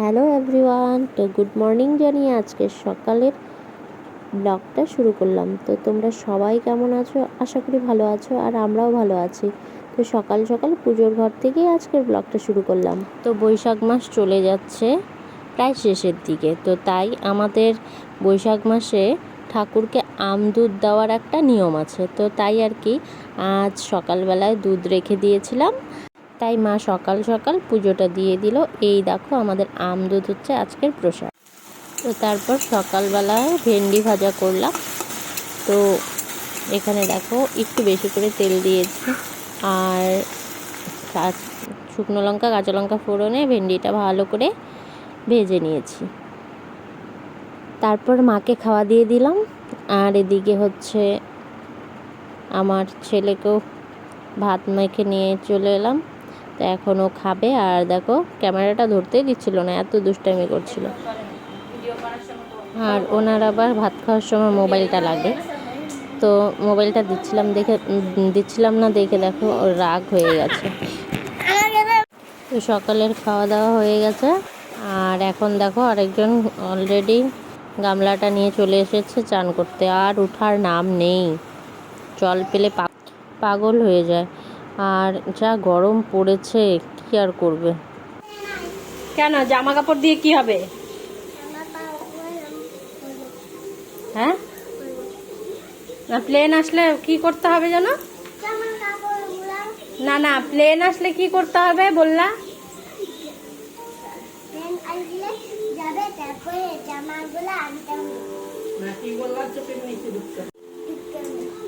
Hello everyone, তো good morning জানিয়ে আজকে সকালের ব্লগটা শুরু করলাম। তো তোমরা সবাই কেমন আছো? আশা করি ভালো আছো আর আমরাও ভালো আছি। তো সকাল সকাল পুজোর ঘর থেকেই আজকের ব্লগটা শুরু করলাম। তো বৈশাখ মাস চলে যাচ্ছে প্রায় শেষের দিকে। তো তাই আমাদের বৈশাখ মাসে ঠাকুরকে আম দুধ দেওয়ার একটা নিয়ম আছে। তো তাই আর কি, আজ সকালবেলায় দুধ রেখে দিয়েছিলাম। তাই মা সকাল সকাল পুজোটা দিয়ে দিল। এই দেখো আমাদের আম দুধ হচ্ছে আজকের প্রসাদ। তো তারপর সকালবেলায় ভেন্ডি ভাজা করলাম। তো এখানে দেখো একটু বেশি করে তেল দিয়েছি। আর শুকনো লঙ্কা, কাঁচা লঙ্কা ফোড়নে ভেন্ডিটা ভালো করে ভেজে নিয়েছি। তারপর মাকে খাওয়া দিয়ে দিলাম। আর এদিকে হচ্ছে আমার ছেলেকেও ভাত মেখে নিয়ে চলে এলাম। তো এখন ও খাবে। আর দেখো, ক্যামেরাটা ধরতেই দিচ্ছিল না, এত দুষ্টামি করছিল। আর ওনার আবার ভাত খাওয়ার সময় মোবাইলটা লাগে। তো মোবাইলটা দিচ্ছিলাম দেখে দিচ্ছিলাম না, দেখে দেখো রাগ হয়ে গেছে। তো সকালের খাওয়া দাওয়া হয়ে গেছে। আর এখন দেখো আরেকজন অলরেডি গামলাটা নিয়ে চলে এসেছে চান করতে। আর উঠার নাম নেই। জল পেলে পাগল হয়ে যায়। আর যা গরম পড়েছে, কি আর করবে? কেন? জামা কাপড় দিয়ে কি হবে? হ্যাঁ? না প্লেন আসলে কি করতে হবে জানো? না না প্লেন আসলে কি করতে হবে বললা?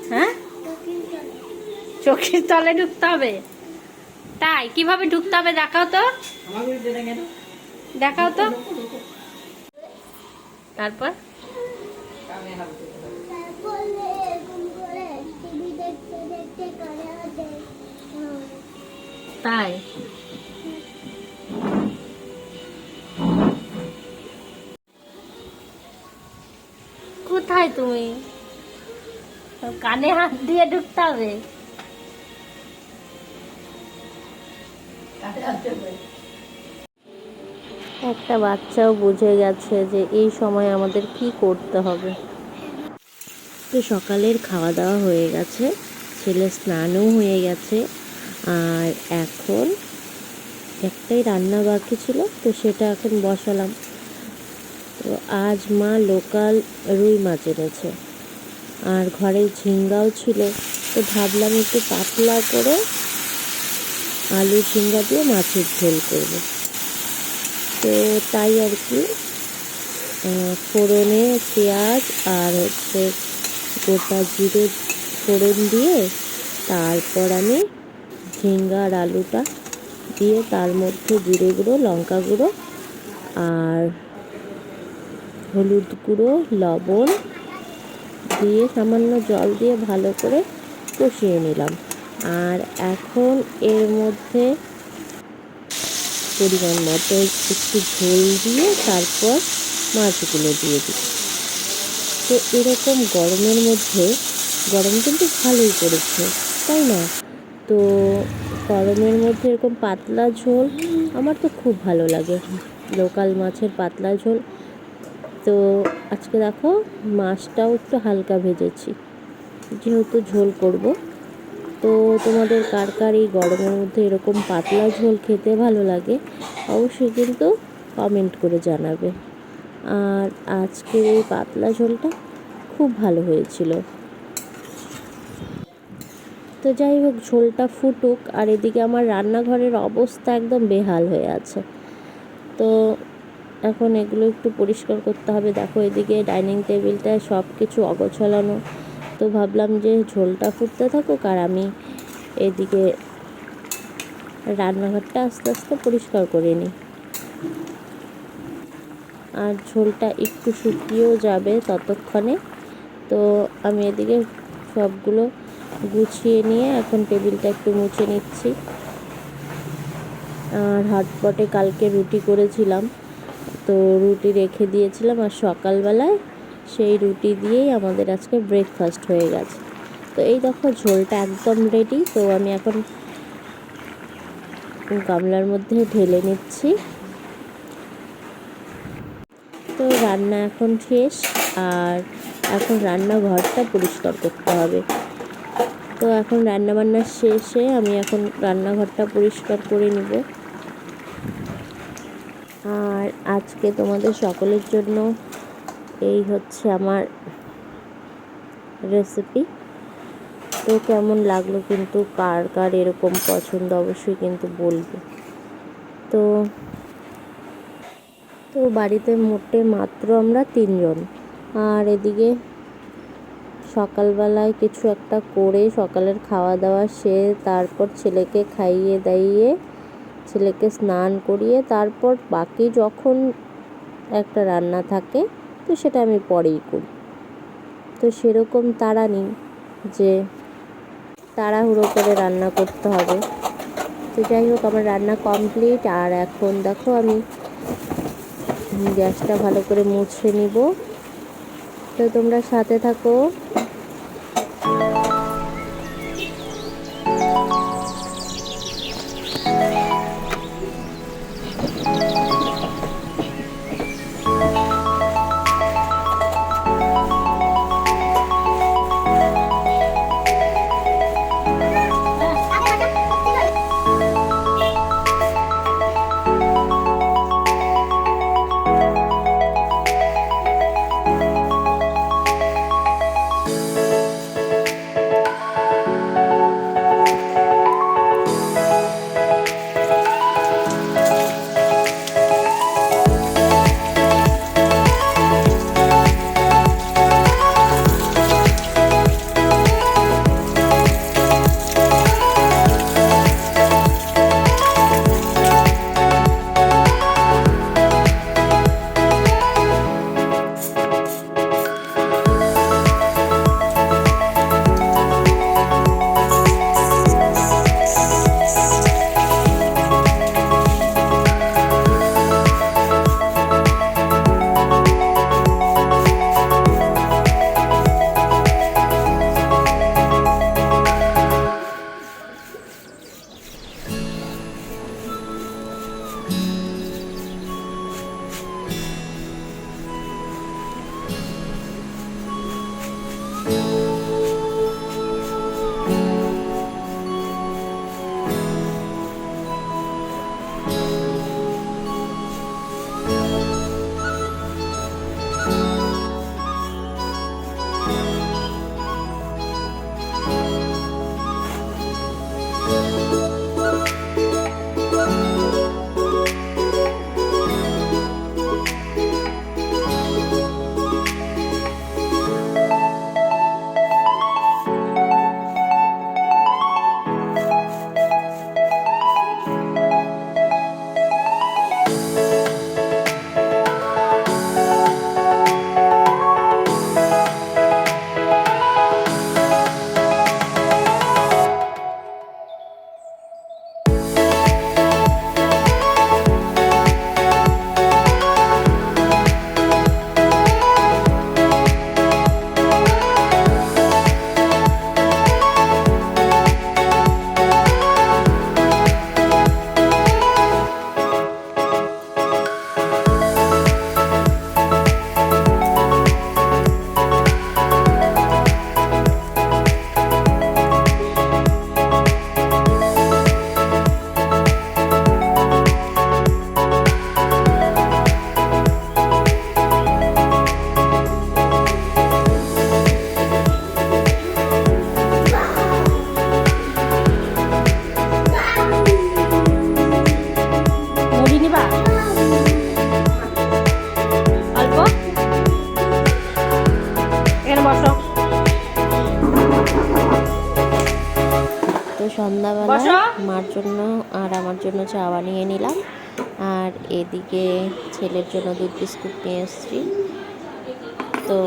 হ্যাঁ? চোখের তলে ঢুকতে হবে। তাই, কীভাবে ঢুকতে হবে দেখাও তো। দেখাও তো। তারপর? তাই। কোথায় তুমি? কানে হাত দিয়ে ঢুকতে হবে। একটা বাচ্চাও বুঝে গেছে যে এই সময় আমাদের কি করতে হবে। তো সকালের খাওয়া দাওয়া হয়ে গেছে, ছেলে স্নানও হয়ে গেছে, আর এখন একটাই রান্না বাকি ছিল, তো সেটা এখন বসালাম। তো আজ মা লোকাল রুই মাছ এনেছে, আর ঘরে ঝিঙ্গাও ছিল, তো ভাবলাম একটু পাতলা করে আলু ঝিঙ্গা দিয়ে মাছের ঝোল করব। তো তাই আর কি ফোড়নে পেঁয়াজ আর হচ্ছে গোটা জিরে ফোড়ন দিয়ে তারপর আমি ঝিঙ্গা আর আলুটা দিয়ে তার মধ্যে জিরে গুঁড়ো, লঙ্কা গুঁড়ো আর হলুদ গুঁড়ো, লবণ দিয়ে সামান্য জল দিয়ে ভালো করে কষিয়ে নিলাম। আর এখন এর মধ্যে পরিমাণ মতো একটু ঝোল দিয়ে তারপর মাছগুলো দিয়ে দিই। তো এরকম গরমের মধ্যে, গরম কিন্তু ভালোই পড়েছে, তাই না? তো গরমের মধ্যে এরকম পাতলা ঝোল আমার তো খুব ভালো লাগে, লোকাল মাছের পাতলা ঝোল। তো আজকে দেখো, মাছটাও একটু হালকা ভেজেছি, যেহেতু ঝোল করব। তো তোমাদের কার কার এই গরমের মধ্যে এরকম পাতলা ঝোল খেতে ভালো লাগে, অবশ্যই কিন্তু কমেন্ট করে জানাবে। আর আজকের এই পাতলা ঝোলটা খুব ভালো হয়েছিল। তো যাই হোক, ঝোলটা ফুটুক, আর এদিকে আমার রান্নাঘরের অবস্থা একদম বেহাল হয়ে আছে। তো এখন এগুলো একটু পরিষ্কার করতে হবে। দেখো এদিকে ডাইনিং টেবিলটায় সব কিছু অগোছালানো তো ভাবলাম যে ঝোলটা ফুটতে থাকুক আর আমি এদিকে রান্নাঘরটা আস্তে আস্তে পরিষ্কার করে নিই। আর ঝোলটা একটু শুকিয়েও যাবে ততক্ষণে। তো আমি এদিকে সবগুলো গুছিয়ে নিয়ে এখন টেবিলটা একটু মুছে নিচ্ছি। আর হটপটে কালকে রুটি করেছিলাম। তো রুটি রেখে দিয়েছিলাম আর সকালবেলায় সেই রুটি দিয়েই আমাদের আজকে ব্রেকফাস্ট হয়ে গেছে। তো এই দেখো ঝোলটা একদম রেডি তো আমি এখন গামলার মধ্যে ঢেলে নিচ্ছি। তো রান্না এখন শেষ, আর এখন রান্নাঘরটা পরিষ্কার করতে হবে। তো এখন রান্না বান্না শেষে আমি এখন রান্নাঘরটা পরিষ্কার করে নিব। আর আজকে তোমাদের সকলের জন্য এই হচ্ছে আমার রেসিপি তো কেমন লাগল কিন্তু, কার কার এরকম পছন্দ অবশ্যই কিন্তু বলবে। তো তো বাড়িতে মোটে মাত্র আমরা তিনজন। আর এদিকে সকালবেলায় কিছু একটা করে সকালের খাওয়া দাওয়া সে তারপর ছেলেকে খাইয়ে দাইয়ে, ছেলেকে স্নান করিয়ে তারপর বাকি যখন একটা রান্না থাকে তো সেটা আমি পরেই করি। তো সেরকম তাড়া নেই যে তাড়াহুড়ো করে রান্না করতে হবে। তো যাই হোক, আমার রান্না কমপ্লিট আর এখন দেখো আমি গ্যাসটা ভালো করে মুছে নিব। তো তোমরা সাথে থাকো। মুড়ি সন্ধ্যাবেলা মার জন্য আর আমার জন্য চা বানিয়ে নিলাম। আর এদিকে ছেলের জন্য দুধ বিস্কুট নিয়ে এসেছি। তো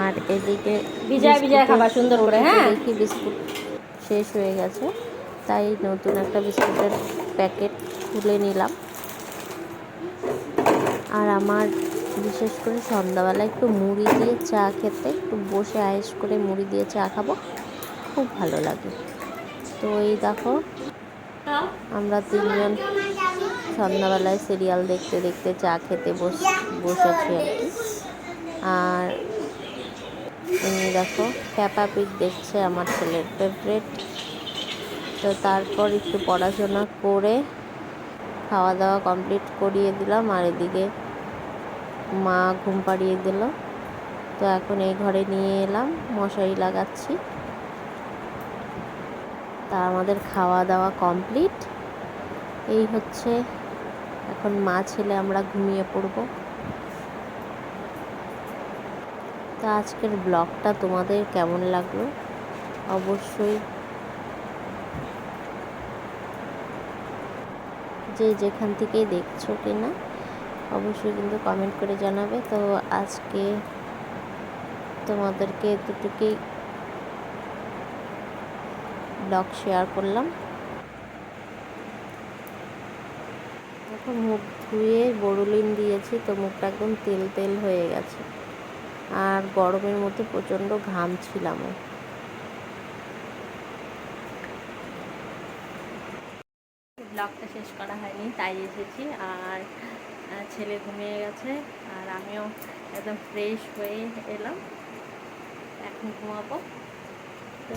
আর এদিকে ভিজায় ভিজায় বিস্কুটের সুন্দর করে, হ্যাঁ? দেখি বিস্কুট শেষ হয়ে গেছে। তাই নতুন একটা বিস্কুটের প্যাকেট খুলে নিলাম। আর আমার বিশেষ করে সন্ধ্যাবেলা একটু মুড়ি দিয়ে চা খেতে একটু বসে আয়েস করে মুড়ি দিয়ে চা খাব। খুব ভালো লাগে। তো এই দেখো, আমরা তিনজন সন্ধ্যাবেলায় সিরিয়াল দেখতে দেখতে চা খেতে বস, বসেছি আর কি। আর দেখো প্যাপা পিক দেখছে আমার ছেলের ফেভারেট তো তারপর একটু পড়াশোনা করে খাওয়া দাওয়া কমপ্লিট করিয়ে দিলাম আর এদিকে মা ঘুম পাড়িয়ে দিল। তো এখন এই ঘরে নিয়ে এলাম, মশারি লাগাচ্ছি। তা আমাদের খাওয়া দাওয়া কমপ্লিট। এই হচ্ছে এখন মা ছেলে আমরা ঘুমিয়ে পড়ব। তা আজকের ব্লগটা তোমাদের কেমন লাগল? অবশ্যই যে যেখান থেকেই দেখছ কিনা, অবশ্যই কিন্তু কমেন্ট করে জানাবে। তো আজকে তোমাদেরকে এতটুকুই ব্লগ শেয়ার করলাম। এখন মুখ ধুয়ে বড়ুলিন দিয়েছি তো মুখটা একদম তেল তেল হয়ে গেছে। আর গরমের মধ্যে প্রচণ্ড ঘাম ছিলামও ব্লগটা শেষ করা হয়নি, তাই এসেছি আর ছেলে ঘুমিয়ে গেছে আর আমিও একদম ফ্রেশ হয়ে এলাম। এখন ঘুমাবো। তো